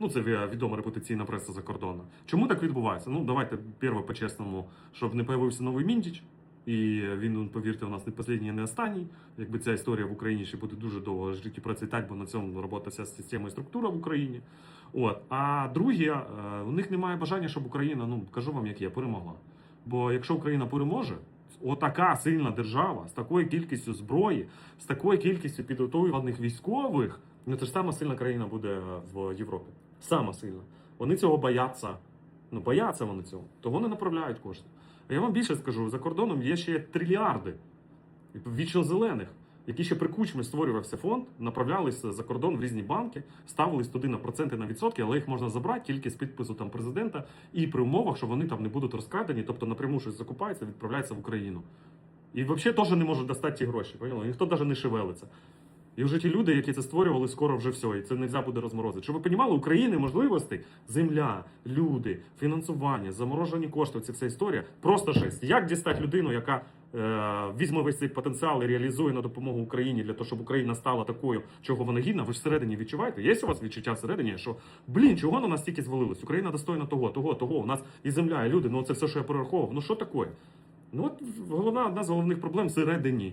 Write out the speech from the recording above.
Ну, це відома репутаційна преса закордонна. Чому так відбувається? Ну, давайте перше по-чесному, щоб не появився новий Міндіч. І він, повірте, у нас не останній, не останній. Якби ця історія в Україні ще буде дуже довго жити і процвітати, бо на цьому робота вся система і структура в Україні. От. А друге, е, у них немає бажання, щоб Україна, ну кажу вам, як є, перемогла. Бо якщо Україна переможе, отака сильна держава з такою кількістю зброї, з такою кількістю підготовлених військових, ну це ж сама сильна країна буде е, в Європі. Сама сильна. Вони цього бояться. Ну, бояться вони цього. Того не направляють кошти. А я вам більше скажу: за кордоном є ще трильярди вічно зелених, які ще при кучмі створювався фонд, направлялися за кордон в різні банки, ставились туди на проценти на відсотки, але їх можна забрати тільки з підпису там президента і при умовах, що вони там не будуть розкрадені, тобто напряму щось закупається, відправляється в Україну. І взагалі теж не можуть достати ті гроші. Поняли? Ніхто навіть не шевелиться. І вже ті люди, які це створювали, скоро вже все, і це не буде розморозити. Щоб ви розуміли, України можливостей, земля, люди, фінансування, заморожені кошти, це вся історія просто жесть. Як дістати людину, яка е, візьме весь цей потенціал і реалізує на допомогу Україні для того, щоб Україна стала такою, чого вона гідна? Ви всередині відчуваєте? Є у вас відчуття всередині, що блін, чого на нас стільки звалилось? Україна достойна того, того, того. У нас і земля, і люди. Ну це все, що я перераховував. Ну що таке? Ну от головна одна з головних проблем всередині.